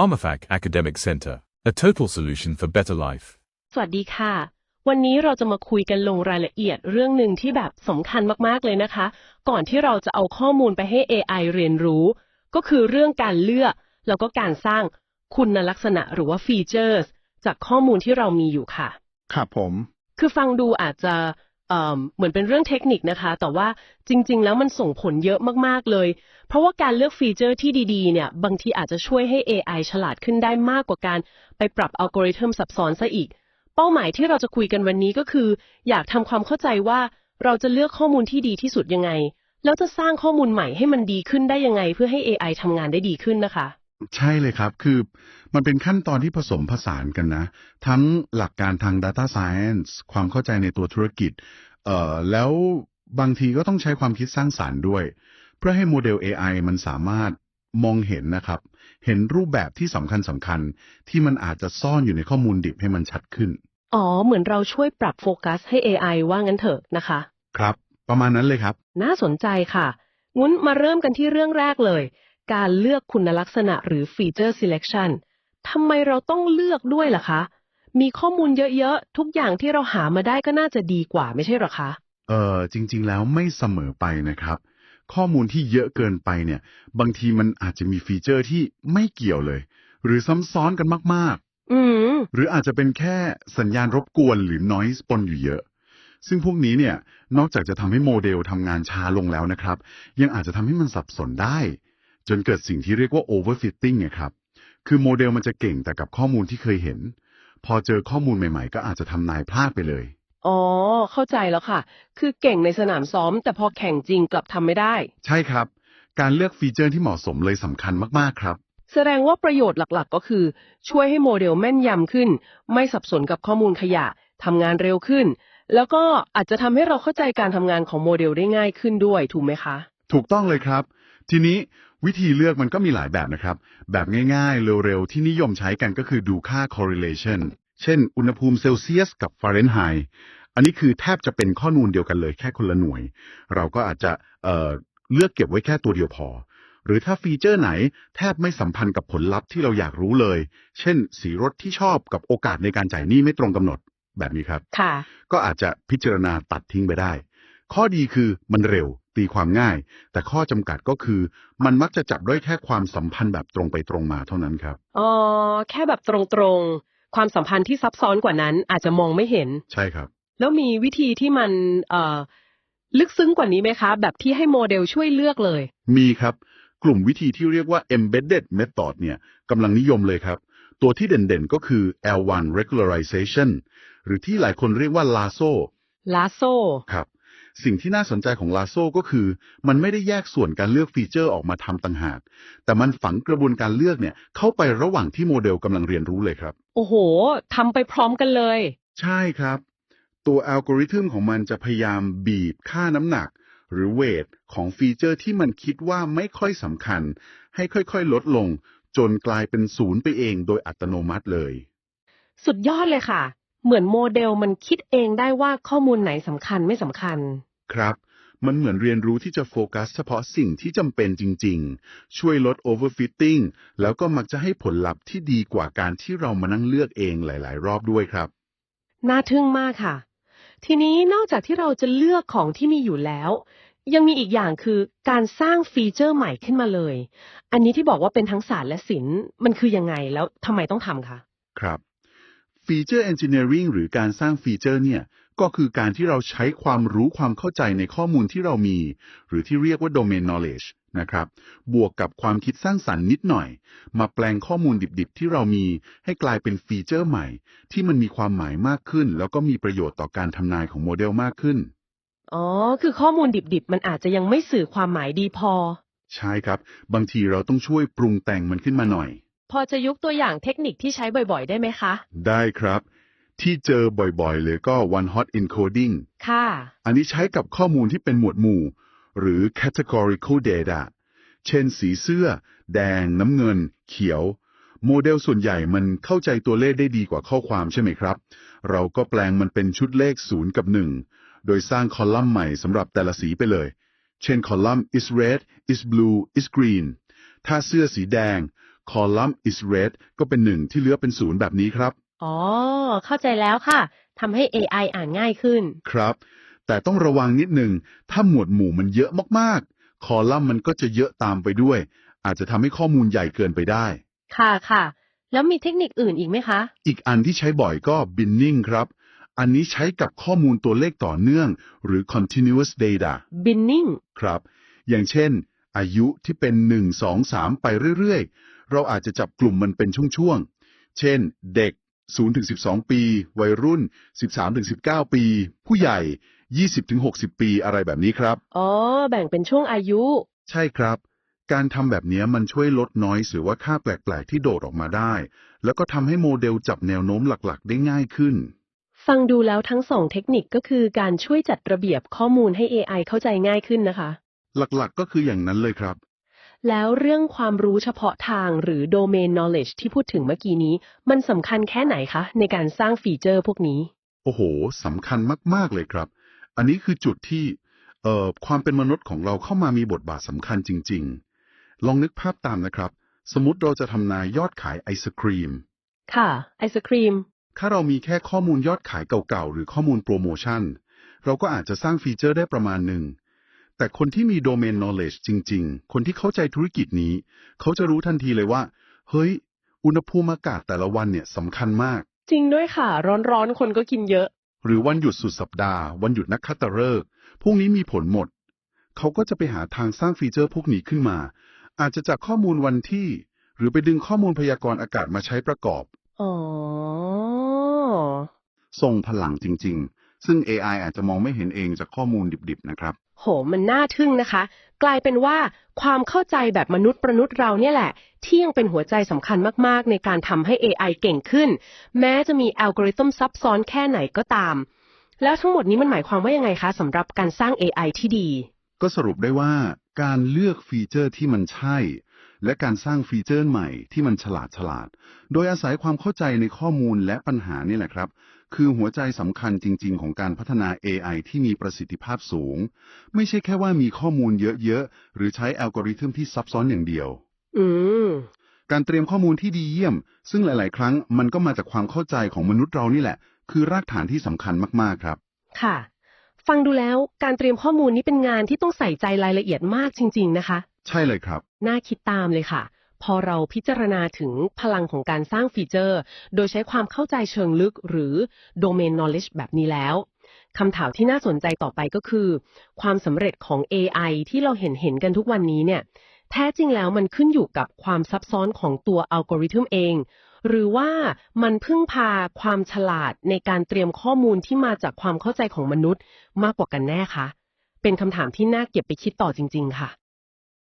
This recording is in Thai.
PharmaFac Academic Center, a total solution for better life. สวัสดีค่ะ วันนี้เราจะมาคุยกันลงรายละเอียดเรื่องหนึ่งที่แบบสำคัญมากๆเลยนะคะ ก่อนที่เราจะเอาข้อมูลไปให้ AI เรียนรู้ ก็คือเรื่องการเลือก แล้วก็การสร้างคุณลักษณะหรือว่าฟีเจอร์จากข้อมูลที่เรามีอยู่ค่ะ ครับผม คือฟังดูอาจจะ เหมือนเป็นเรื่องเทคนิคนะคะ แต่ว่าจริง ๆ แล้วมันส่งผลเยอะมากๆเลย เพราะว่าการเลือกฟีเจอร์ที่ดีๆ เนี่ย บางทีอาจจะช่วยให้ AI ฉลาดขึ้นได้มากกว่าการไปปรับอัลกอริทึมซับซ้อนซะอีก เป้าหมายที่เราจะคุยกันวันนี้ก็คือ อยากทำความเข้าใจว่าเราจะเลือกข้อมูลที่ดีที่สุดยังไง แล้วจะสร้างข้อมูลใหม่ให้มันดีขึ้นได้ยังไง เพื่อให้ AI ทำงานได้ดีขึ้นนะคะ ใช่เลยครับ คือมันเป็นขั้นตอนที่ผสมผสานกันนะ ทั้งหลักการทาง Data Science ความเข้าใจในตัวธุรกิจ เอ่อ แล้วบางทีก็ต้องใช้ความคิดสร้างสารรค์ด้วย เพื่อให้โมเดล AI มันสามารถมองเห็นนะครับ เห็นรูปแบบที่สำคัญสำคัญที่มันอาจจะซ่อนอยู่ในข้อมูลดิบให้มันชัดขึ้น อ๋อ เหมือนเราช่วยปรับโฟกัสให้ AI ว่างั้นเถอะนะคะ ครับ ประมาณนั้นเลยครับ น่าสนใจค่ะงั้นมาเริ่มกันที่เรื่องแรกเลย การเลือกคุณลักษณะหรือ feature selection ทำไมเราต้องเลือกด้วยล่ะคะ มีข้อมูลเยอะๆ ทุกอย่างที่เราหามาได้ก็น่าจะดีกว่าไม่ใช่หรอคะ เออจริง ๆ แล้วไม่เสมอไปนะครับ ข้อมูลที่เยอะเกินไปเนี่ย บางทีมันอาจจะมีฟีเจอร์ที่ไม่เกี่ยวเลย หรือซ้ำซ้อนกันมากอืมๆหรืออาจจะเป็นแค่สัญญาณรบกวนหรือ noise ปนอยู่เยอะ ซึ่งพวกนี้เนี่ยนอกจากจะทำให้โมเดลทำงานช้าลงแล้วนะครับ ยังอาจจะทำให้มันสับสนได้ จนเกิดสิ่งที่เรียกว่า overfitting ไงครับ คือโมเดลมันจะเก่งแต่กับข้อมูลที่เคยเห็น พอเจอข้อมูลใหม่ๆ ก็อาจจะทำนายพลาดไปเลย อ๋อ เข้าใจแล้วค่ะ คือเก่งในสนามซ้อม แต่พอแข่งจริงกลับทำไม่ได้ ใช่ครับ การเลือกฟีเจอร์ที่เหมาะสมเลยสำคัญมากๆครับ แสดงว่าประโยชน์หลักๆ ก็คือ ช่วยให้โมเดลแม่นยำขึ้น ไม่สับสนกับข้อมูลขยะทำงานเร็วขึ้น แล้วก็อาจจะทำให้เราเข้าใจการทำงานของโมเดลได้ง่ายขึ้นด้วยถูกไหมคะ ถูกต้องเลยครับ ทีนี้ วิธีเลือกมันก็มีหลายแบบนะครับ แบบง่ายๆ เร็วๆ ที่นิยมใช้กันก็คือดูค่า correlation เช่น อุณหภูมิเซลเซียสกับฟาเรนไฮต์อันนี้คือแทบจะเป็นข้อมูลเดียวกันเลยแค่คนละหน่วย เราก็อาจจะเอ่อเลือกเก็บไว้แค่ตัวเดียวพอ หรือถ้าฟีเจอร์ไหนแทบไม่สัมพันธ์กับผลลัพธ์ที่เราอยากรู้เลย เช่น สีรถที่ชอบกับโอกาสในการจ่ายหนี้ไม่ตรงกำหนดแบบนี้ครับค่ะก็อาจจะพิจารณาตัดทิ้งไปได้ ข้อดีคือมันเร็ว ตีความง่าย แต่ข้อจำกัดก็คือ มันมักจะจับได้แค่ความสัมพันธ์แบบตรงไปตรงมาเท่านั้นครับ อ๋อ แค่แบบตรงๆ ความสัมพันธ์ที่ซับซ้อนกว่านั้นอาจจะมองไม่เห็น ใช่ครับ แล้วมีวิธีที่มันเอ่อลึกซึ้งกว่านี้ไหมคะ แบบที่ให้โมเดลช่วยเลือกเลย มีครับ กลุ่มวิธีที่เรียกว่า embedded method เนี่ยกำลังนิยมเลยครับ ตัวที่เด่นๆก็คือ L1 regularization หรือที่หลายคนเรียกว่า lasso ลาโซครับ สิ่งที่น่าสนใจของ lasso ก็คือ มันไม่ได้แยกส่วนการเลือกฟีเจอร์ออกมาทำต่างหาก แต่มันฝังกระบวนการเลือกเนี่ยเข้าไประหว่างที่โมเดลกำลังเรียนรู้เลยครับ โอ้โหทำไปพร้อมกันเลย ใช่ครับ ตัวอัลกอริทึมของมันจะพยายามบีบค่าน้ำหนัก หรือเวทของฟีเจอร์ที่มันคิดว่าไม่ค่อยสำคัญ ให้ค่อยๆ ลดลง จนกลายเป็นศูนย์ไปเองโดยอัตโนมัติเลย สุดยอดเลยค่ะ เหมือนโมเดลมันคิดเองได้ว่าข้อมูลไหนสำคัญไม่สำคัญ ครับ มันเหมือนเรียนรู้ที่จะโฟกัสเฉพาะสิ่งที่จำเป็นจริง ๆ ช่วยลด overfitting แล้วก็มักจะให้ผลลัพธ์ที่ดีกว่าการที่เรามานั่งเลือกเองหลาย ๆ รอบด้วยครับ น่าทึ่งมากค่ะ ทีนี้นอกจากที่เราจะเลือกของที่มีอยู่แล้ว ยังมีอีกอย่างคือการสร้างฟีเจอร์ใหม่ขึ้นมาเลย อันนี้ที่บอกว่าเป็นทั้งศาสตร์และศิลป์มันคือยังไงแล้วทำไมต้องทำคะครับ ฟีเจอร์ Engineering หรือการสร้างฟีเจอร์เนี่ยก็คือการที่เราใช้ความรู้ความเข้าใจในข้อมูลที่เรามี หรือที่เรียกว่า Domain Knowledge นะครับ บวกกับความคิดสร้างสรรค์นิดหน่อย มาแปลงข้อมูลดิบๆ ที่เรามีให้กลายเป็นฟีเจอร์ใหม่ ที่มันมีความหมายมากขึ้น แล้วก็มีประโยชน์ต่อการทำนายของโมเดลมากขึ้น อ๋อ คือข้อมูลดิบๆ มันอาจจะยังไม่สื่อความหมายดีพอ ใช่ครับ บางทีเราต้องช่วยปรุงแต่งมันขึ้นมาหน่อย พอจะยกตัวอย่างเทคนิคที่ใช้บ่อยๆ ได้ไหมคะ ได้ครับ ที่เจอบ่อยๆ เลยก็ one hot encoding ค่ะ อันนี้ใช้กับข้อมูลที่เป็นหมวดหมู่ หรือ categorical data เช่นสีเสื้อ แดง น้ำเงิน เขียว โมเดลส่วนใหญ่มันเข้าใจตัวเลขได้ดีกว่าข้อความใช่ไหมครับ เราก็แปลงมันเป็นชุดเลข 0 กับ 1 โดยสร้างคอลัมน์ใหม่สำหรับแต่ละสีไปเลย เช่นคอลัมน์ is red is blue is green ถ้าเสื้อสีแดง column is red ก็เป็น1ที่เหลือเป็น0แบบนี้ครับ อ๋อ เข้าใจแล้วค่ะทำให้ AI อ่านง่ายขึ้น ครับ แต่ต้องระวังนิดหนึ่ง ถ้าหมวดหมู่มันเยอะมากๆ คอลัมน์มันก็จะเยอะตามไปด้วย อาจจะทำให้ข้อมูลใหญ่เกินไปได้ ค่ะค่ะ แล้วมีเทคนิคอื่นอีกไหมคะ อีกอันที่ใช้บ่อยก็ binning ครับ อันนี้ใช้กับข้อมูลตัวเลขต่อเนื่อง หรือ continuous data binning ครับ อย่างเช่น อายุที่เป็น 1 2 3 ไปเรื่อยๆ เราอาจจะจับกลุ่มมันเป็นช่วงๆ เช่น เด็ก 0-12 ปี วัยรุ่น 13-19 ปี ผู้ใหญ่ 20-60 ปีอะไรแบบนี้ครับ อ๋อ แบ่งเป็นช่วงอายุ ใช่ครับ การทำแบบนี้มันช่วยลดน้อยหรือว่าค่าแปลกๆ ที่โดดออกมาได้ แล้วก็ทำให้โมเดลจับแนวโน้มหลักๆ ได้ง่ายขึ้น ฟังดูแล้วทั้งสองเทคนิคก็คือการช่วยจัดระเบียบข้อมูลให้ AI เข้าใจง่ายขึ้นนะคะ หลักๆ ก็คืออย่างนั้นเลยครับ แล้วเรื่องความรู้เฉพาะทางหรือ domain knowledge ที่พูดถึงเมื่อกี้นี้ มันสำคัญแค่ไหนคะ ในการสร้างฟีเจอร์พวกนี้ โอ้โหสำคัญมาก ๆ เลยครับ อันนี้คือจุดที่เอ่อความเป็นมนุษย์ของเราเข้ามามีบทบาทสำคัญจริง ๆ ลองนึกภาพตามนะครับ สมมติเราจะทำนายยอดขายไอศครีม ค่ะ ไอศครีม ถ้าเรามีแค่ข้อมูลยอดขายเก่าๆ หรือข้อมูลโปรโมชั่น เราก็อาจจะสร้างฟีเจอร์ได้ประมาณหนึ่ง แต่คนที่มี domain knowledge จริง ๆ คนที่เข้าใจธุรกิจนี้ เขาจะรู้ทันทีเลยว่า เฮ้ย อุณหภูมิอากาศแต่ละวันเนี่ยสำคัญมาก จริงด้วยค่ะ ร้อนๆ คนก็กินเยอะ หรือวันหยุดสุดสัปดาห์ วันหยุดนักขัตฤกษ์พวกนี้มีผลหมด เขาก็จะไปหาทางสร้างฟีเจอร์พวกนี้ขึ้นมา อาจจะจากข้อมูลวันที่ หรือไปดึงข้อมูลพยากรณ์อากาศมาใช้ประกอบ อ๋อ ทรงพลังจริง ๆ ซึ่ง AI อาจจะมองไม่เห็นเองจากข้อมูลดิบๆนะครับ โหมันน่าทึ่งนะคะ กลายเป็นว่าความเข้าใจแบบมนุษย์ประนุษย์เราเนี่ยแหละ ที่ยังเป็นหัวใจสำคัญมากๆ ในการทำให้ AI เก่งขึ้น แม้จะมีอัลกอริทึมซับซ้อนแค่ไหนก็ตาม แล้วทั้งหมดนี้มันหมายความว่ายังไงคะสำหรับการสร้าง AI ที่ดี ก็สรุปได้ว่าการเลือกฟีเจอร์ที่มันใช่ และการสร้างฟีเจอร์ใหม่ที่มันฉลาดฉลาด โดยอาศัยความเข้าใจในข้อมูลและปัญหานี่แหละครับ คือหัวใจสำคัญจริง ๆ ของการพัฒนา AI ที่มีประสิทธิภาพสูง ไม่ใช่แค่ว่ามีข้อมูลเยอะ ๆ หรือใช้อัลกอริทึมที่ซับซ้อนอย่างเดียว อืมการเตรียมข้อมูลที่ดีเยี่ยม ซึ่งหลาย ๆ ครั้งมันก็มาจากความเข้าใจของมนุษย์เรานี่แหละ คือรากฐานที่สำคัญมาก ๆ ครับ ค่ะ ฟังดูแล้วการเตรียมข้อมูลนี้เป็นงานที่ต้องใส่ใจรายละเอียดมากจริง ๆ นะคะ ใช่เลยครับ น่าคิดตามเลยค่ะ พอเราพิจารณาถึงพลังของการสร้างฟีเจอร์ โดยใช้ความเข้าใจเชิงลึกหรือ Domain Knowledge แบบนี้แล้วคำถามที่น่าสนใจต่อไปก็คือ ความสำเร็จของ AI ที่เราเห็นเห็นกันทุกวันนี้เนี่ย แท้จริงแล้วมันขึ้นอยู่กับความซับซ้อนของตัวอัลกอริทึมเอง หรือว่ามันพึ่งพาความฉลาดในการเตรียมข้อมูลที่มาจากความเข้าใจของมนุษย์มากกว่ากันแน่คะ เป็นคำถามที่น่าเก็บไปคิดต่อจริง ๆ ค่ะ